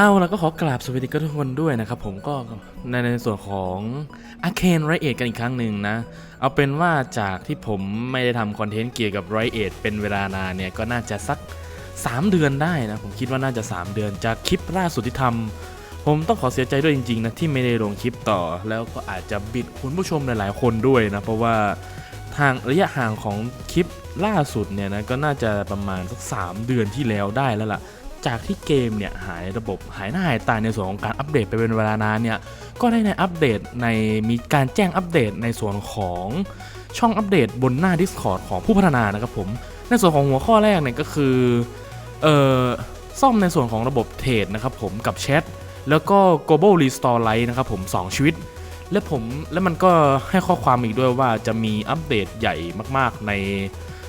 เอาแล้วก็ขอกราบสวัสดีทุกคนด้วยนะครับผมก็ในในส่วนของอาเคนไรเอทกันอีกครั้งหนึ่งนะ เอาเป็นว่าจากที่ผมไม่ได้ทำคอนเทนต์เกี่ยวกับไรเอทเป็นเวลานานเนี่ย ก็น่าจะสัก 3 เดือนได้นะ ผมคิดว่าน่าจะ 3 เดือนจากคลิปล่าสุดที่ทำผมต้องขอเสียใจด้วยจริงๆนะ ที่ไม่ได้ลงคลิปต่อ แล้วก็อาจจะบิดคุณผู้ชมหลายๆ คนด้วยนะ เพราะว่าทางระยะห่างของคลิปล่าสุดเนี่ยนะก็น่าจะประมาณสัก3เดือนที่แล้วได้แล้วล่ะ จากที่เกมเนี่ยหายระบบหายหน้าหายตาในส่วนของการอัปเดตไปเป็นเวลานานเนี่ยก็ได้ในอัปเดตในมีการแจ้งอัปเดตในส่วนของช่องอัปเดตบนหน้า Discord ของผู้พัฒนานะครับผม ในส่วนของหัวข้อแรกเนี่ยก็คือเอ่อซ่อมในส่วนของระบบเทรดนะครับผมกับแชทแล้วก็ global restore light นะครับผม 2 ชีวิต และผมและมันก็ให้ข้อความอีกด้วยว่าจะมีอัปเดตใหญ่มากๆใน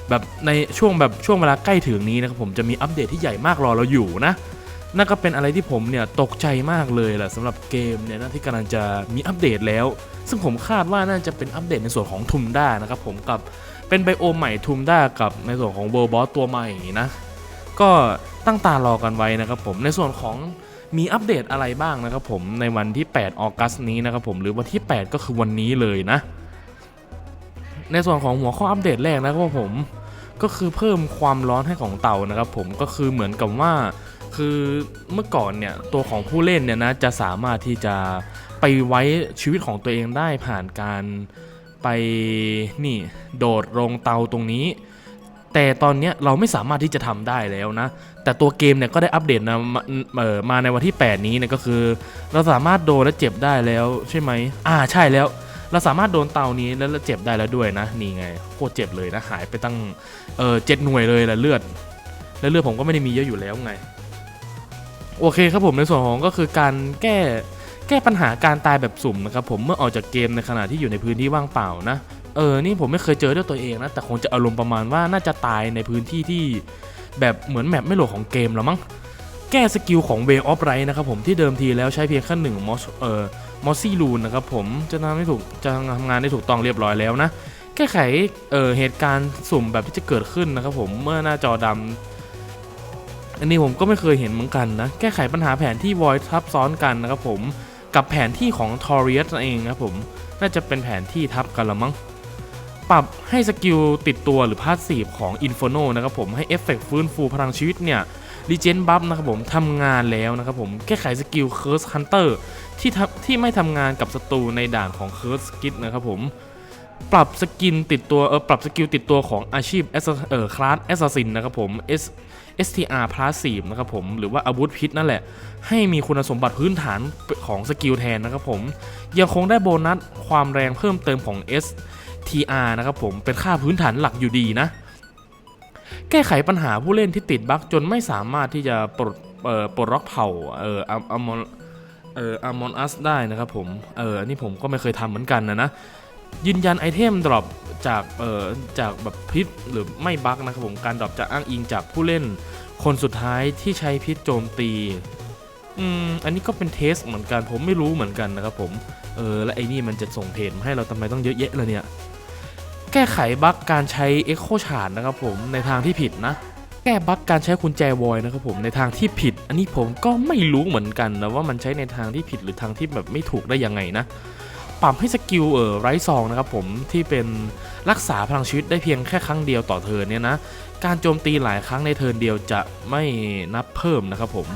แบบในช่วงแบบช่วงเวลาใกล้ถึงนี้นะครับผมจะมีอัปเดตที่ใหญ่มากรอเราอยู่นะนั่นก็เป็นอะไรที่ผมเนี่ยตกใจมากเลยแหละสำหรับเกมเนี่ยนะที่กำลังจะมีอัปเดตแล้ว ซึ่งผมคาดว่าน่าจะเป็นอัปเดตในส่วนของทุมด้านะครับผมกับเป็นไบโอใหม่ทุมด้ากับในส่วนของเวอร์บอสตัวใหม่นะก็ตั้งตารอกันไว้นะครับผมในส่วนของมีอัปเดตอะไรบ้างนะครับผมในวันที่ 8 ออกัสนี้นะครับผมหรือวันที่ 8 ก็คือวันนี้เลยนะ ในส่วนของหัวข้ออัปเดตแรกนะครับผมก็คือเพิ่มความร้อนให้ของเตานะครับผมก็คือเหมือนกับว่า คือเมื่อก่อนเนี่ยตัวของผู้เล่นเนี่ยนะจะสามารถที่จะไปไว้ชีวิตของตัวเองได้ผ่านการไปนี่โดดลงเตาตรงนี้ แต่ตอนเนี้ยเราไม่สามารถที่จะทำได้แล้วนะ แต่ตัวเกมเนี่ยก็ได้อัปเดตนะมาเออมาในวันที่ 8 นี้เนี่ยก็คือ เราสามารถโดนและเจ็บได้แล้วใช่ไหมอ่าใช่แล้ว เราสามารถโดนเตานี้แล้วเจ็บได้แล้วด้วยนะ นี่ไงโคตรเจ็บเลยนะหายไปตั้งเออเจ็ดหน่วยเลยแหละเลือด แล้วเลือดผมก็ไม่ได้มีเยอะอยู่แล้วไง โอเคครับผมในส่วนของก็คือการแก้แก้ปัญหาการตายแบบสุ่มนะครับผมเมื่อออกจากเกมในขณะที่อยู่ในพื้นที่ว่างเปล่านะเออ นี่ผมไม่เคยเจอด้วยตัวเองนะ แต่คงจะอารมณ์ประมาณว่าน่าจะตายในพื้นที่ที่แบบเหมือนแมปไม่โหลดของเกมแล้วมั้ง แก้สกิลของ Way of Right นะครับผมที่เดิมทีแล้วใช้เพียงแค่หนึ่งมอสเอ่อมอสซี่ลูนนะครับผมจะทำให้ถูกจะทำงานได้ถูกต้องเรียบร้อยแล้วนะ แก้ไขเอ่อเหตุการณ์สุ่มแบบที่จะเกิดขึ้นนะครับผมเมื่อหน้าจอดำอันนี้ผมก็ไม่เคยเห็นเหมือนกันนะ แก้ไขปัญหาแผนที่ Void ทับซ้อนกันนะครับผมกับแผนที่ของ t o r i u s นั่นเองนะครับผมน่าจะเป็นแผนที่ทับกันละมั้งปรับให้สกิลติดตัวหรือพาสซีฟของ Inferno นะครับผมให้เอฟเฟกต์ฟื้นฟูพลังชีวิตเนี่ย รีเจนบัฟนะครับผมทำงานแล้วนะครับผมแก้ไขสกิล Curse Hunter ที่ที่ไม่ทำงานกับศัตรูในด่านของ Curse Skit นะครับผมปรับสกินติดตัวเออปรับสกิลติดตัวของอาชีพ Assa- เออคลาส Assassin นะครับผม S STR Passive นะครับผมหรือว่าอาวุธพิษนั่นแหละ ให้มีคุณสมบัติพื้นฐานของสกิลแทนนะครับผม ยังคงได้โบนัสความแรงเพิ่มเติมของ S TR นะครับผมเป็นค่าพื้นฐานหลักอยู่ดีนะ แก้ไขปัญหาผู้เล่นที่ติดบั๊กจนไม่สามารถที่จะปลดเอ่อปลดล็อกเผ่าเอ่ออมอนเอ่ออมอนอัสได้นะครับผมเอออันนี่ผมก็ไม่เคยทำเหมือนกันนะนะยืนยันไอเทมดรอปจากเอ่อจากแบบพิษหรือไม่บั๊กนะครับผมการดรอปจากอ้างอิงจากผู้เล่นคนสุดท้ายที่ใช้พิษโจมตีอืมอันนี้ก็เป็นเทสเหมือนกันผมไม่รู้เหมือนกันนะครับผมเออและไอ้นี่มันจะส่งเพจมาให้เราทำไมต้องเยอะแยะเลยเนี่ย แก้ไขบั๊กการใช้ Echo c h a r t นะครับผมในทางที่ผิดนะ แก้บั๊กการใช้กุญแจวอยนะครับผมในทางที่ผิด อันนี้ผมก็ไม่รู้เหมือนกันนะว่ามันใช้ในทางที่ผิดหรือทางที่แบบไม่ถูกได้ยังไงนะปรับให้สกิลเออไรซองนะครับผมที่เป็นรักษาพลังชีวิตได้เพียงแค่ครั้งเดียวต่อเทิร์นเนี่ยนะ การโจมตีหลายครั้งในเทิร์นเดียวจะไม่นับเพิ่มนะครับผม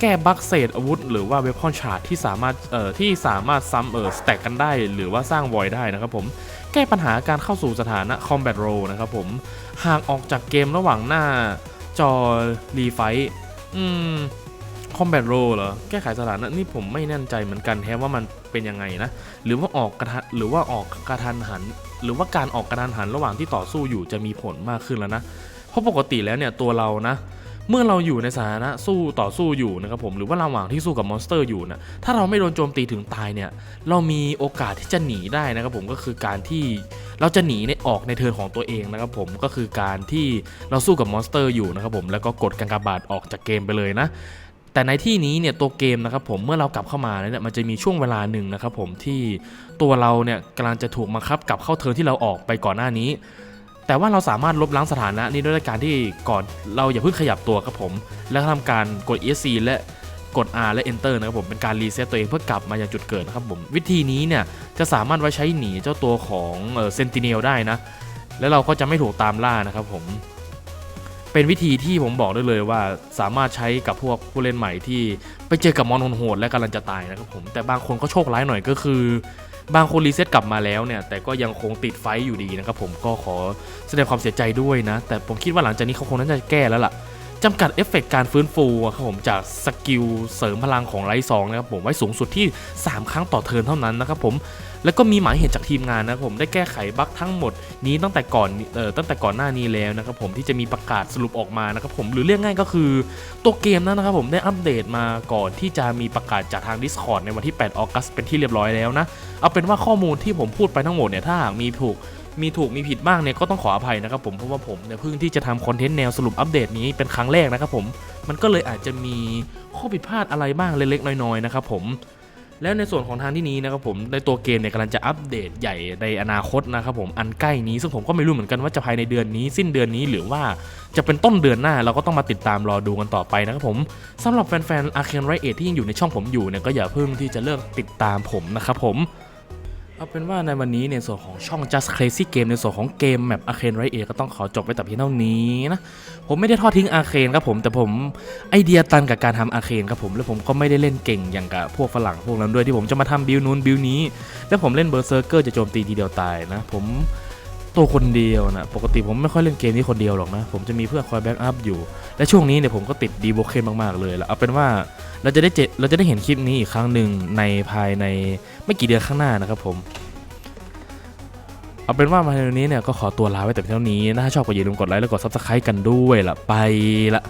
แก้บั๊กเศษอาวุธ หรือว่าเวพอนชาร์ดที่สามารถเอ่อที่สามารถซ้ำเอ่อสแต็กกันได้ หรือว่าสร้างวอยได้นะครับผมแก้ปัญหาการเข้าสู่สถานะ Combat Role นะครับผมหากออกจากเกมระหว่างหน้าจอรีไฟอืม Combat Role เหรอ แก้ไขสถานะนี่ผมไม่แน่ใจเหมือนกันแฮะว่ามันเป็นยังไงนะ หรือว่าออกกระทันหรือว่าออกกระทันหัน หรือว่าการออกกระทันหันระหว่างที่ต่อสู้อยู่จะมีผลมากขึ้นแล้วนะ เพราะปกติแล้วเนี่ยตัวเรานะ เมื่อเราอยู่ในสถานะสู้ต่อสู้อยู่นะครับผมหรือว่าระหว่างที่สู้กับมอนสเตอร์อยู่นะถ้าเราไม่โดนโจมตีถึงตายเนี่ยเรามีโอกาสที่จะหนีได้นะครับผมก็คือการที่เราจะหนีในออกในเทิร์นของตัวเองนะครับผมก็คือการที่เราสู้กับมอนสเตอร์อยู่นะครับผมแล้วก็กดกังกาบาดออกจากเกมไปเลยนะแต่ในที่นี้เนี่ยตัวเกมนะครับผมเมื่อเรากลับเข้ามาแล้วเนี่ยมันจะมีช่วงเวลาหนึ่งนะครับผมที่ตัวเราเนี่ยกำลังจะถูกบังคับกลับเข้าเทิร์นที่เราออกไปก่อนหน้านี้ แต่ว่าเราสามารถลบล้างสถานะนี้ด้วยการที่ก่อนเราอย่าเพิ่งขยับตัวครับผม แล้วทำการกด ESC และกด R และ Enter นะครับผมเป็นการรีเซ็ตตัวเองเพื่อกลับมายังจุดเกิดนะครับผมวิธีนี้เนี่ยจะสามารถไว้ใช้หนีเจ้าตัวของเซนติเนลได้นะ แล้วเราก็จะไม่ถูกตามล่านะครับผม เป็นวิธีที่ผมบอกได้เลยว่าสามารถใช้กับพวกผู้เล่นใหม่ที่ไปเจอกับมอนโหดและกำลังจะตายนะครับผมแต่บางคนก็โชคร้ายหน่อยก็คือ บางคนรีเซ็ตกลับมาแล้วเนี่ยแต่ก็ยังคงติดไฟอยู่ดีนะครับผมก็ขอแสดงความเสียใจด้วยนะ แต่ผมคิดว่าหลังจากนี้เขาคงน่าจะแก้แล้วล่ะ จำกัดเอฟเฟกต์การฟื้นฟูครับผมจากสกิลเสริมพลังของไลท์ซองนะครับผมไว้สูงสุดที่ 3 ครั้งต่อเทิร์นเท่านั้นนะครับผมแล้วก็มีหมายเหตุจากทีมงานนะครับผมได้แก้ไขบั๊กทั้งหมดนี้ตั้งแต่ก่อนเอ่อตั้งแต่ก่อนหน้านี้แล้วนะครับผมที่จะมีประกาศสรุปออกมานะครับผมหรือเรียกง่ายก็คือตัวเกมนั้นนะครับผมได้อัปเดตมาก่อนที่จะมีประกาศจากทาง Discord ในวันที่ 8 ออกัสเป็นที่เรียบร้อยแล้วนะเอาเป็นว่าข้อมูลที่ผมพูดไปทั้งหมดเนี่ยถ้าหากมีถูก มีถูกมีผิดบ้างเนี่ยก็ต้องขออภัยนะครับผมเพราะว่าผมเนี่ยเพิ่งที่จะทำคอนเทนต์แนวสรุปอัปเดตนี้เป็นครั้งแรกนะครับผมมันก็เลยอาจจะมีข้อผิดพลาดอะไรบ้างเล็กๆน้อยๆนะครับผมแล้วในส่วนของทางที่นี้นะครับผมในตัวเกมเนี่ยกำลังจะอัปเดตใหญ่ในอนาคตนะครับผมอันใกล้นี้ซึ่งผมก็ไม่รู้เหมือนกันว่าจะภายในเดือนนี้ สิ้นเดือนนี้หรือว่าจะเป็นต้นเดือนหน้าเราก็ต้องมาติดตามรอดูกันต่อไปนะครับผมสำหรับแฟนๆ Arcane r i g h t ที่ยังอยู่ในช่องผมอยู่เนี่ยก็อย่าเพิ่งที่จะเลิกติดตามผมนะครับผม เอาเป็นว่าในวันนี้ในส่วนของช่อง Just Crazy Game ในส่วนของเกมแมป Arcane r i g h t ก็ต้องขอจบไว้แต่เพียงเท่านี้นะ ผมไม่ได้ทอดทิ้ง Arcane ครับผม แต่ผมไอเดียตันกับการทำ Arcane ครับผม แล้วผมก็ไม่ได้เล่นเก่งอย่างกับพวกฝรั่งพวกนั้นด้วยที่ผมจะมาทำบิลนู้นบิลนี้ แล้วผมเล่นเบอร์เซอร์เกอร์จะโจมตีทีเดียวตายนะ ผมตัวคนเดียวนะ ปกติผมไม่ค่อยเล่นเกมนี้คนเดียวหรอกนะ ผมจะมีเพื่อนคอยแบ็กอัพอยู่ และช่วงนี้เนี่ยผมก็ติดดีโบเคนมากๆเลยละเอาเป็นว่า เราจะได้เจเราจะได้เห็นคลิปนี้อีกครั้งหนึ่งในภายในไม่กี่เดือนข้างหน้านะครับผมเอาเป็นว่ามาในวันนี้เนี่ยก็ขอตัวลาไว้แต่เพียงเท่านี้นะถ้าชอบก็อย่าลืมกดไลค์และกดซับสไครต์กันด้วยละไปละ